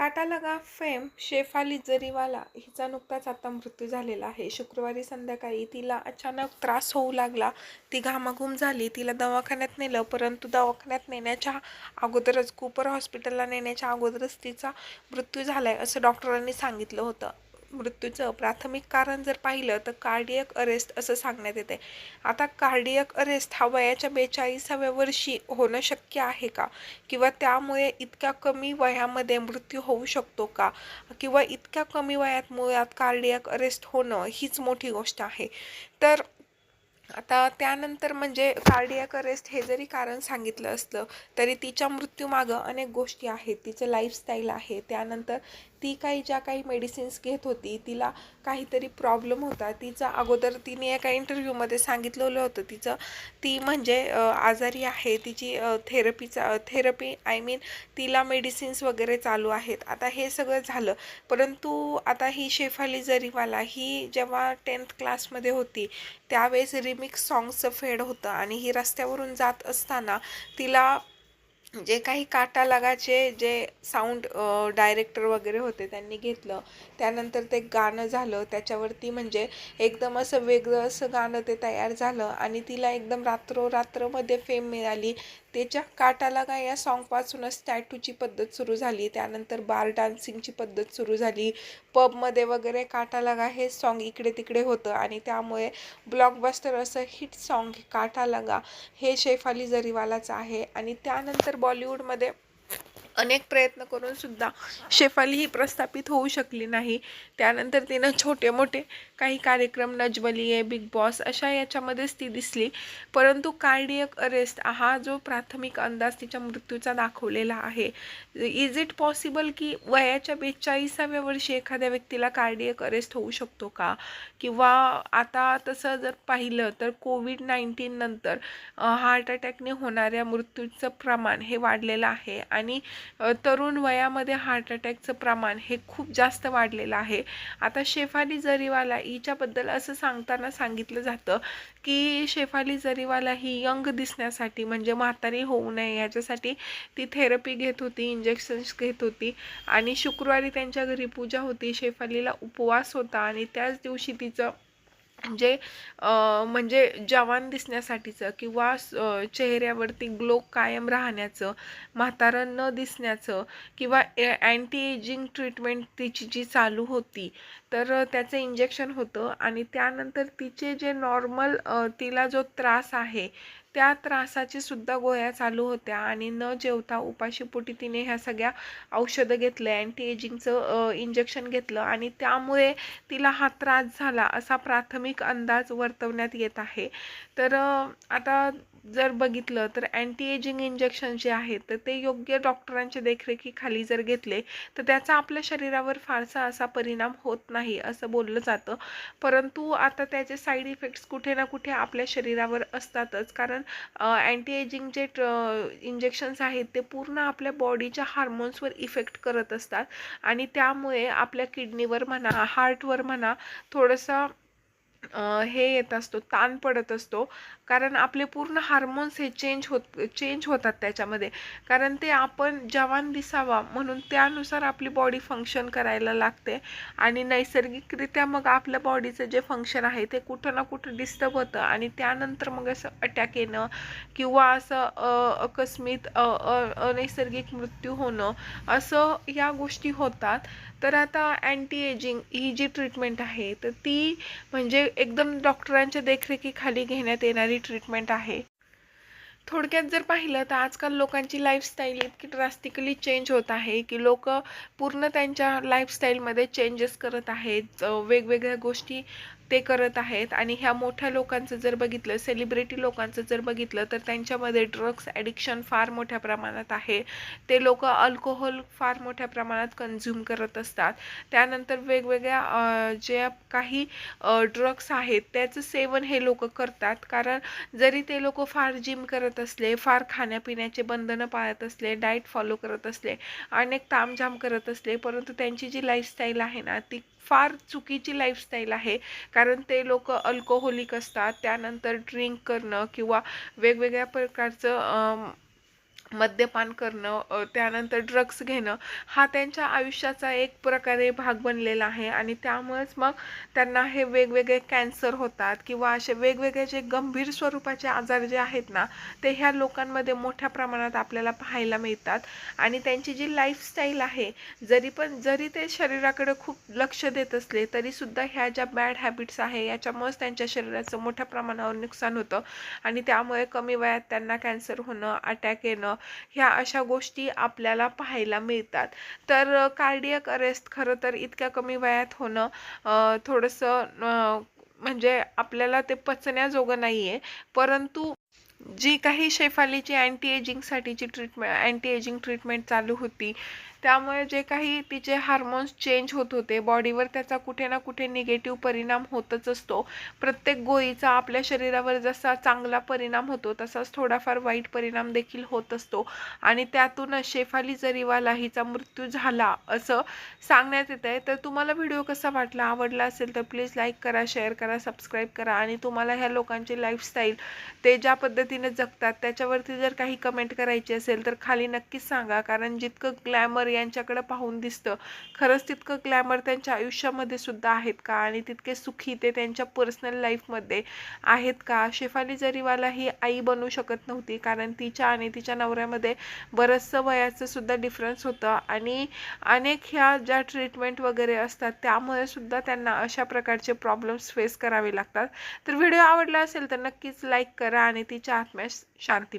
काटालगा fame Shefali Jariwala हिचा नुकताच आता मृत्यू झालेला आहे. शुक्रवारी संध्याकाळी तिला अचानक त्रास होऊ लागला. ती घामाघूम झाली. तिला दवाखान्यात नेलं परंतु दवाखान्यात नेण्याच्या अगोदरच कुपर हॉस्पिटलला नेण्याच्या अगोदरच तिचा मृत्यू झाला आहे असं डॉक्टरांनी सांगितलं होतं. मृत्यूचं प्राथमिक कारण जर पाहिलं तर कार्डियक अरेस्ट असं सांगण्यात येते आता कार्डियक अरेस्ट हा वयाच्या बेचाळीसाव्या वर्षी होणं शक्य आहे का? किंवा त्यामुळे इतक्या कमी वयामध्ये मृत्यू होऊ शकतो का? किंवा इतक्या कमी वयात मुळात कार्डियक अरेस्ट होणं हीच मोठी गोष्ट आहे. तर आता त्यानंतर म्हणजे कार्डियक अरेस्ट हे जरी कारण सांगितलं असलं तरी तिच्या मृत्यूमागं अनेक गोष्टी आहेत. तिचं लाईफस्टाईल आहे. त्यानंतर ती काही ज्या काही मेडिसिन्स घेत होती तिला काहीतरी प्रॉब्लेम होता. तिचा अगोदर तिने एका इंटरव्ह्यूमध्ये सांगितलेलं होतं तिचं ती म्हणजे आजारी आहे. तिची थेरपीचा थेरपी आय मीन तिला मेडिसिन्स वगैरे चालू आहेत. आता हे सगळं झालं. परंतु आता ही शेफाली जरीवाला ही जेव्हा टेन्थ क्लासमध्ये होती त्यावेळेस रिमिक्स सॉंग्सचं फेड होतं. आणि ही रस्त्यावरून जात असताना तिला जे काही काटा लागाचे जे साऊंड डायरेक्टर वगैरे होते त्यांनी घेतलं. त्यानंतर ते गाणं झालं. त्याच्यावरती म्हणजे एकदम असं वेगळं असं गाणं ते तयार झालं आणि तिला एकदम रात्रोरात्रमध्ये फेम मिळाली. त्याच्या काटाला काय या सॉन्गपासूनच टॅटूची पद्धत सुरू झाली. त्यानंतर बार डान्सिंगची पद्धत सुरू झाली. पबमध्ये वगैरे काटा लगा हे सॉन्ग इकडे तिकडे होतं. आणि त्यामुळे ब्लॉकबस्टर असं हिट सॉन्ग काटा लगा हे शेफाली जरीवालाचं आहे. आणि त्यानंतर बॉलिवूडमध्ये अनेक प्रयत्न करून सुद्धा शेफाली ही प्रस्थापित होऊ शकली नाही. त्यानंतर तिनं छोटे मोठे काही कार्यक्रम नजबली आहे बिग बॉस अशा याच्यामध्येच ती दिसली. परंतु कार्डियक अरेस्ट हा जो प्राथमिक अंदाज तिच्या मृत्यूचा दाखवलेला आहे. इज इट पॉसिबल की वयाच्या बेचाळीसाव्या वर्षी एखाद्या व्यक्तीला कार्डियक अरेस्ट होऊ शकतो का? किंवा आता तसं जर पाहिलं तर कोविड नाईन्टीन नंतर हार्ट अटॅकने होणाऱ्या मृत्यूचं प्रमाण हे वाढलेलं आहे. आणि तरुण वयामध्ये हार्ट अटॅकचं प्रमाण हे खूप जास्त वाढलेलं आहे. आता शेफाली जरीवाला हिच्याबद्दल असं सांगताना सांगितलं जातं की शेफाली जरीवाला ही यंग दिसण्यासाठी म्हणजे म्हातारी होऊ नये याच्यासाठी ती थेरपी घेत होती इंजेक्शन्स घेत होती आणि शुक्रवारी त्यांच्या घरी पूजा होती. शेफालीला उपवास होता आणि त्याच दिवशी तिचं म्हणजे, जे म्हणजे जवान दिसण्यासाठीचं किंवा चेहऱ्यावरती ग्लो कायम राहण्याचं म्हातारं न दिसण्याचं किंवा अँटी एजिंग ट्रीटमेंट तिची जी चालू होती तर त्याचं इंजेक्शन होतं आणि त्यानंतर तिचे जे नॉर्मल तिला जो त्रास आहे त्या त्रासाची सुद्धा गोळ्या चालू होत्या आणि न जेवता उपाशीपोटी तिने ह्या सगळ्या औषधं घेतल्या अँटी एजिंगचं इंजेक्शन घेतलं आणि त्यामुळे तिला हा त्रास झाला असा प्राथमिक अंदाज वर्तवण्यात येत आहे. तर आता जर बघितलं तर अँटी एजिंग इंजेक्शन जे आहेत तर ते योग्य डॉक्टरांच्या देखरेखीखाली जर घेतले तर त्याचा आपल्या शरीरावर फारसा असा परिणाम होत नाही असं बोललं जातं. परंतु आता त्याचे साईड इफेक्ट्स कुठे ना कुठे आपल्या शरीरावर असतातच. कारण अँटी एजिंग जे इंजेक्शन्स आहेत ते पूर्ण आपल्या बॉडीच्या हार्मोन्सवर इफेक्ट करत असतात. आणि त्यामुळे आपल्या किडनीवर म्हणा हार्टवर म्हणा थोडंसं हे येत असतो ताण पडत असतो. कारण आपले पूर्ण हार्मोन्स हे चेंज होत चेंज होतात त्याच्यामध्ये. कारण ते आपण जवान दिसावा म्हणून त्यानुसार आपली बॉडी फंक्शन करायला लागते. आणि नैसर्गिकरित्या मग आपल्या बॉडीचं जे फंक्शन आहे ते कुठं ना कुठं डिस्टर्ब होतं. आणि त्यानंतर मग असं अटॅक येणं किंवा असं अकस्मित अनैसर्गिक मृत्यू होणं असं या गोष्टी होतात. तर आता अँटी एजिंग ही जी ट्रीटमेंट आहे तर ती म्हणजे एकदम डॉक्टरांच्या देखरेखीखाली घेण्यात येणारी ट्रीटमेंट आहे. थोडक्यात जर पाहिलं तर आजकाल लोकांची लाईफस्टाईल इतकी ड्रास्टिकली चेंज होत आहे की लोक पूर्ण त्यांच्या लाईफस्टाईलमध्ये चेंजेस करत आहेत. वेगवेगळ्या गोष्टी ते करत आहेत. आणि ह्या मोठ्या लोकांचं जर बघितलं सेलिब्रिटी लोकांचं जर बघितलं तर त्यांच्यामध्ये ड्रग्स ॲडिक्शन फार मोठ्या प्रमाणात आहे. ते लोक अल्कोहोल फार मोठ्या प्रमाणात कन्झ्युम करत असतात. त्यानंतर वेगवेगळ्या ज्या काही ड्रग्स आहेत त्याचं सेवन हे लोक करतात. कारण जरी ते लोक फार जिम करत असले फार खाण्यापिण्याचे बंधनं पाळत असले डाएट फॉलो करत असले अनेक तामझाम करत असले परंतु त्यांची जी लाईफस्टाईल आहे ना ती फार चुकीची लाईफस्टाईल आहे. कारण ते लोक अल्कोहोलिक असतात त्यानंतर ड्रिंक करणं किंवा वेगवेगळ्या प्रकारचं मद्यपान करणं त्यानंतर ड्रग्स घेणं हा त्यांच्या आयुष्याचा एक प्रकारे भाग बनलेला आहे. आणि त्यामुळेच मग त्यांना हे वेगवेगळे कॅन्सर होतात किंवा असे वेगवेगळे जे गंभीर स्वरूपाचे आजार जे आहेत ना ते ह्या लोकांमध्ये मोठ्या प्रमाणात आपल्याला पाहायला मिळतात. आणि त्यांची जी लाईफस्टाईल आहे जरी पण जरी ते शरीराकडे खूप लक्ष देत असले तरीसुद्धा ह्या ज्या बॅड हॅबिट्स आहे याच्यामुळेच त्यांच्या शरीराचं मोठ्या प्रमाणावर नुकसान होतं. आणि त्यामुळे कमी वयात त्यांना कॅन्सर होणं अटॅक येणं ह्या अशा गोष्टी आपल्याला पाहायला मिळतात. तर कार्डियक अरेस्ट खरं तर इतक्या कमी वयात होणं थोडंसं म्हणजे आपल्याला ते पचण्याजोगं नाही आहे परंतु जी काही शेफालीची अँटी एजिंगसाठीची ट्रीटमेंट अँटी एजिंग ट्रीटमेंट चालू होती त्यामुळे जे काही तिचे हार्मोन्स चेंज होत होते बॉडीवर त्याचा कुठे ना कुठे निगेटिव्ह परिणाम होतच असतो. प्रत्येक गोळीचा आपल्या शरीरावर जसा चांगला परिणाम होतो तसाच थोडाफार वाईट परिणाम देखील होत असतो. आणि त्यातूनच शेफाली जरीवाला हिचा मृत्यू झाला असं सांगण्यात येत आहे. तर तुम्हाला व्हिडिओ कसा वाटला आवडला असेल तर प्लीज लाईक करा शेअर करा सबस्क्राईब करा. आणि तुम्हाला ह्या लोकांची लाईफस्टाईल ते ज्या पद्धतीने जगतात त्याच्यावरती जर काही कमेंट करायची असेल तर खाली नक्कीच सांगा. कारण जितकं ग्लॅमर यांच्याकडं पाहून दिसतं. खरंच तितकं ग्लॅमर त्यांच्या आयुष्यामध्ये सुद्धा आहेत का? आणि तितके सुखी ते त्यांच्या पर्सनल लाईफमध्ये आहेत का? शेफाली जरीवाला ही आई बनू शकत नव्हती कारण तिच्या आणि तिच्या नवऱ्यामध्ये बरंचसं वयाचं सुद्धा डिफरन्स होतं. आणि अनेक ह्या ज्या ट्रीटमेंट वगैरे असतात त्यामुळे सुद्धा त्यांना अशा प्रकारचे प्रॉब्लेम्स फेस करावे लागतात. तर व्हिडिओ आवडला असेल तर नक्कीच लाईक करा आणि तिच्या आत्म्यास शांती मिळेल